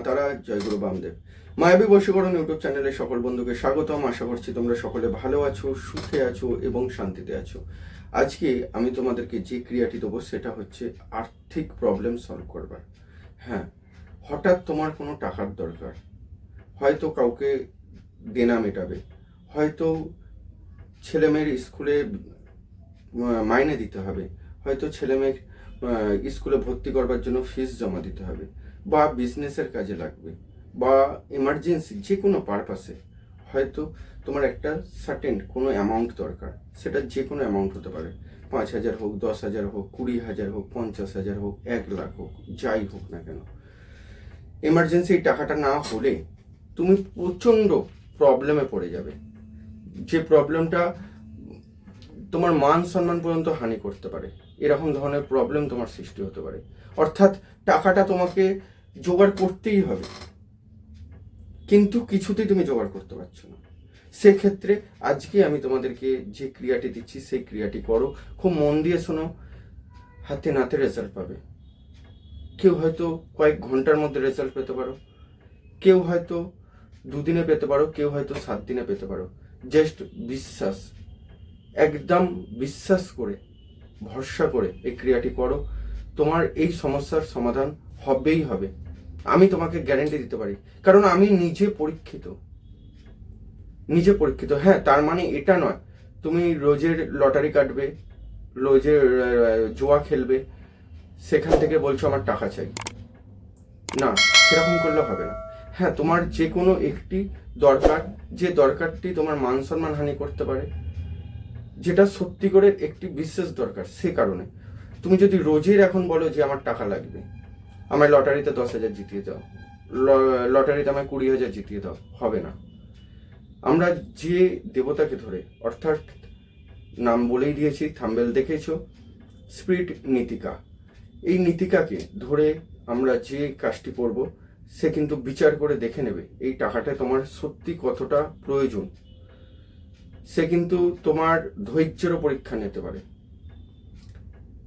মাতারা, জয় গুরু বামদেব। মায়াবী বশীকরণ ইউটিউব চ্যানেলে সকল বন্ধুকে স্বাগতম। আশা করছি তোমরা সকলে ভালো আছো, সুখে আছো এবং শান্তিতে আছো। আজকে আমি তোমাদেরকে যে ক্রিয়াটি দেবো সেটা হচ্ছে আর্থিক প্রবলেম সলভ করবার। হ্যাঁ হঠাৎ তোমার কোনো টাকার দরকার। হয়তো কাউকে দেনা মেটাবে। হয়তো ছেলেমেয়ের স্কুলে মাইনে দিতে হবে। হয়তো ছেলেমেয়ের স্কুলে ভর্তি করবার জন্য ফিস জমা দিতে হবে। বা বিজনেসের কাজে লাগবে বা এমার্জেন্সি যে কোনো পারপাসে হয়তো তোমার একটা সার্টেন কোনো অ্যামাউন্ট দরকার, সেটা যে কোনো অ্যামাউন্ট হতে পারে। পাঁচ হাজার হোক, দশ হাজার হোক, কুড়ি হাজার হোক, পঞ্চাশ হাজার হোক, এক লাখ হোক, যাই হোক না কেন। এমার্জেন্সি টাকাটা না হলে তুমি প্রচণ্ড প্রবলেমে পড়ে যাবে। যে প্রবলেমটা তোমার মান সম্মান পর্যন্ত হানি করতে পারে। এরকম ধরনের প্রবলেম তোমার সৃষ্টি হতে পারে। অর্থাৎ টাকাটা তোমাকে জোগাড় করতেই হবে। কিন্তু কিছুতেই তুমি জোগাড় করতে পারছ না। সেক্ষেত্রে আজকে আমি তোমাদেরকে যে ক্রিয়াটি দিচ্ছি, সেই ক্রিয়াটি করো। খুব মন দিয়ে শোনো, হাতে নাতে রেজাল্ট পাবে। কেউ হয়তো কয়েক ঘণ্টার মধ্যে রেজাল্ট পেতে পারো। কেউ হয়তো দুদিনে পেতে পারো, কেউ হয়তো সাত দিনে পেতে পারো। জাস্ট বিশ্বাস, একদম বিশ্বাস করে, ভরসা করে এই ক্রিয়াটি করো। তোমার এই সমস্যার সমাধান হবেই হবে। আমি তোমাকে গ্যারেন্টি দিতে পারি। কারণ আমি নিজে পরীক্ষিত। নিজে পরীক্ষিত। হ্যাঁ তার মানে এটা নয়। তুমি রোজের লটারি কাটবে, রোজের জোয়া খেলবে। সেখান থেকে বলছো আমার টাকা চাই। না, সেরকম করলে হবে না। হ্যাঁ তোমার যে কোনো একটি দরকার, যে দরকারটি তোমার মান সম্মান হানি করতে পারে, যেটা সত্যি করে একটি বিশেষ দরকার, সে কারণে। তুমি যদি রোজের এখন বলো যে আমার টাকা লাগবে আমায় লটারিতে দশ হাজার জিতিয়ে দাও। লটারিতে আমায় কুড়ি হাজার জিতিয়ে দাও। হবে না। আমরা যে দেবতাকে ধরে, অর্থাৎ নাম বলেই দিয়েছি, থাম্বেল দেখেছ, স্পিরিট নীতিকা। এই নীতিকাকে ধরে আমরা যে কাজটি করব, সে কিন্তু বিচার করে দেখে নেবে, এই টাকাটা তোমার সত্যি কতটা প্রয়োজন। সে কিন্তু তোমার ধৈর্যেরও পরীক্ষা নিতে পারে।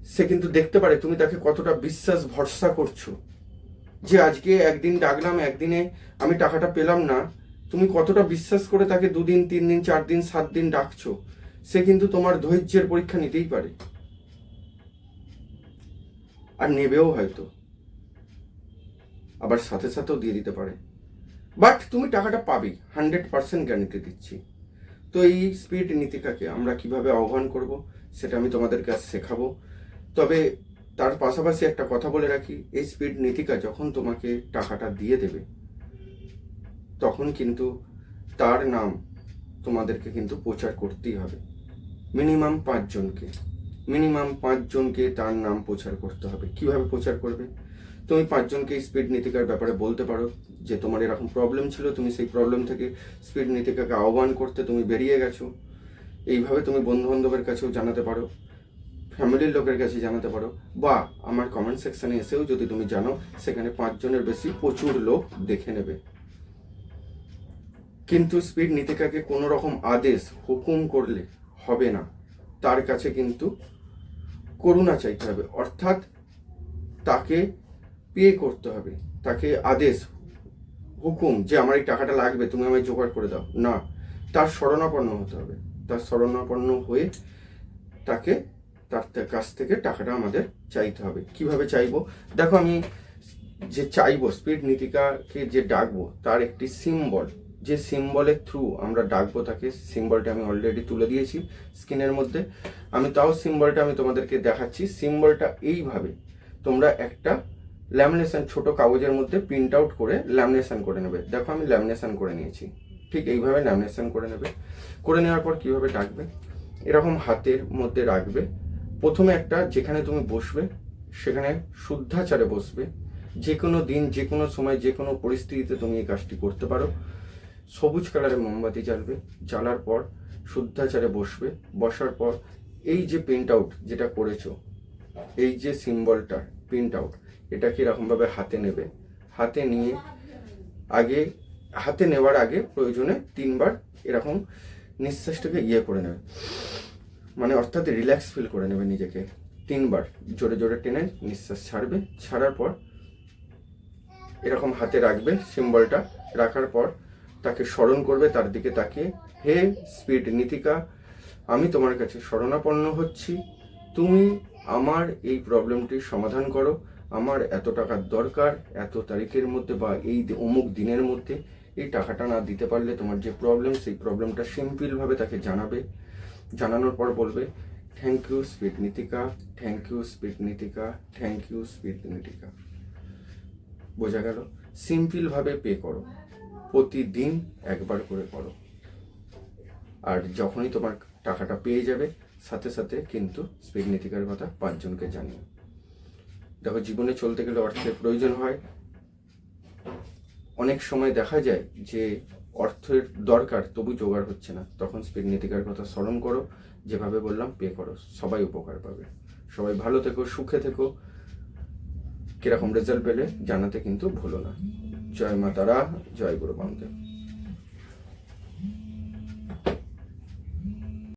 সে কিন্তু দেখতে পারে তুমি তাকে কতটা বিশ্বাস, ভরসা করছ। যে আজকে একদিন ডাকলাম, একদিনে আমি টাকাটা পেলাম না, তুমি কতটা বিশ্বাস করে তাকে দুদিন তিন দিন চার দিন সাত দিন ডাকছো, সে কিন্তু তোমার ধৈর্যের পরীক্ষা নিতেই পারে। আর নেবেও হয়তো। আবার সাথে সাথেও দিয়ে দিতে পারে। বাট তুমি টাকাটা পাবেই হান্ড্রেড পার্সেন্ট গ্যারান্টি দিচ্ছি। তো এই স্পিড নীতিকাকে আমরা কীভাবে আহ্বান করব, সেটা আমি তোমাদেরকে আজ শেখাবো। তবে তার পাশাপাশি একটা কথা বলে রাখি, এই স্পিড নীতিকা যখন তোমাকে টাকাটা দিয়ে দেবে, তখন কিন্তু তার নাম তোমাদেরকে কিন্তু প্রচার করতেই হবে। মিনিমাম পাঁচজনকে মিনিমাম পাঁচজনকে তার নাম প্রচার করতে হবে। কীভাবে প্রচার করবে? তুমি পাঁচজনকে স্পিড নীতিকার ব্যাপারে বলতে পারো যে তোমার এরকম প্রবলেম ছিল, তুমি সেই প্রবলেম থেকে স্পিড নীতিকাকে আহ্বান করতে তুমি বেরিয়ে গেছো। এইভাবে তুমি বন্ধু বান্ধবের কাছেও জানাতে পারো। ফ্যামিলির লোকের কাছে জানাতে পারো। বা আমার কমেন্ট সেকশনে এসেও যদি তুমি জানো, সেখানে পাঁচজনের বেশি প্রচুর লোক দেখে নেবে। কিন্তু স্পিড নীতিকাকে কোনো রকম আদেশ, হুকুম করলে হবে না। তার কাছে কিন্তু করুণা চাইতে হবে। অর্থাৎ তাকে পে করতে হবে। তাকে আদেশ, হুকুম যে আমার এই টাকাটা লাগবে, তুমি আমায় জোগাড় করে দাও। না, তার শরণাপন্ন হতে হবে। তার শরণাপন্ন হয়ে তাকে তার কাছ থেকে টাকাটা আমাদের চাইতে হবে। কীভাবে চাইব? দেখো আমি যে চাইব স্পিড নীতিকাকে যে ডাকবো, তার একটি সিম্বল যে সিম্বলের থ্রু আমরা ডাকবো তাকে সিম্বলটা আমি অলরেডি তুলে দিয়েছি স্ক্রিনের মধ্যে। আমি তাও সিম্বলটা আমি তোমাদেরকে দেখাচ্ছি। সিম্বলটা এইভাবে, তোমরা একটা ল্যামিনেশন ছোট কাগজের মধ্যে প্রিন্ট আউট করে ল্যামিনেশন করে নেবে। দেখো আমি ল্যামিনেশন করে নিয়েছি। ঠিক এইভাবে ল্যামিনেশন করে নেবে। করে নেওয়ার পর কীভাবে ডাকবে? এরকম হাতের মধ্যে রাখবে। প্রথমে একটা যেখানে তুমি বসবে, সেখানে শুদ্ধাচারে বসবে। যে কোনো দিন যে কোনো সময় যে কোনো পরিস্থিতিতে তুমি এই কাজটি করতে পারো। সবুজ কালারের মোমবাতি জ্বালবে, জ্বালার পর শুদ্ধাচারে বসবে। বসার পর এই যে প্রিন্ট আউট যেটা করেছ, এই যে সিম্বলটা প্রিন্ট আউট এটাকে এরকমভাবে হাতে নেবে? হাতে নিয়ে আগে, হাতে নেওয়ার আগে প্রয়োজনে তিনবার এরকম নিঃশ্বাসটাকে ইয়ে করে নেবে। মানে অর্থাৎ রিল্যাক্স ফিল করে নেবে নিজেকে। তিনবার, জোরে জোরে টেনে নিঃশ্বাস ছাড়বে, ছাড়ার পর এরকম হাতে রাখবে সিম্বলটা রাখার পর তাকে স্মরণ করবে, তার দিকে তাকিয়ে, হে স্পিড নীতিকা, আমি তোমার কাছে শরণাপন্ন হচ্ছি। তুমি আমার এই প্রবলেমটির সমাধান করো। আমার এত টাকার দরকার, এত তারিখের মধ্যে বা এই অমুক দিনের মধ্যে এই টাকাটা না দিতে পারলে তোমার যে প্রবলেম সেই প্রবলেমটা সিম্পলভাবে তাকে জানাবে। জানানোর পর বলবে thank you speed Nitika thank you speed Nitika thank you speed Nitika বোঝা গেল? সিম্পলভাবে পে করো। প্রতিদিন একবার করে করো। আর যখনই তোমার টাকাটা পেয়ে যাবে, সাথে সাথে কিন্তু স্পিড নীতিকার কথা পাঁচজনকে জানিও। দেখো, জীবনে চলতে গেলে অর্থের প্রয়োজন হয়। অনেক সময় দেখা যায় যে অর্থের দরকার তবু জোগাড় হচ্ছে না। তখন স্পিড নীতিকার কথা স্মরণ করো, যেভাবে বললাম পে করো, সবাই উপকার পাবে। সবাই ভালো থেকো, সুখে থেকো। কীরকম রেজাল্ট পেলে জানাতে কিন্তু ভুলো না। জয় মা তারা, জয় গুরু বামদেব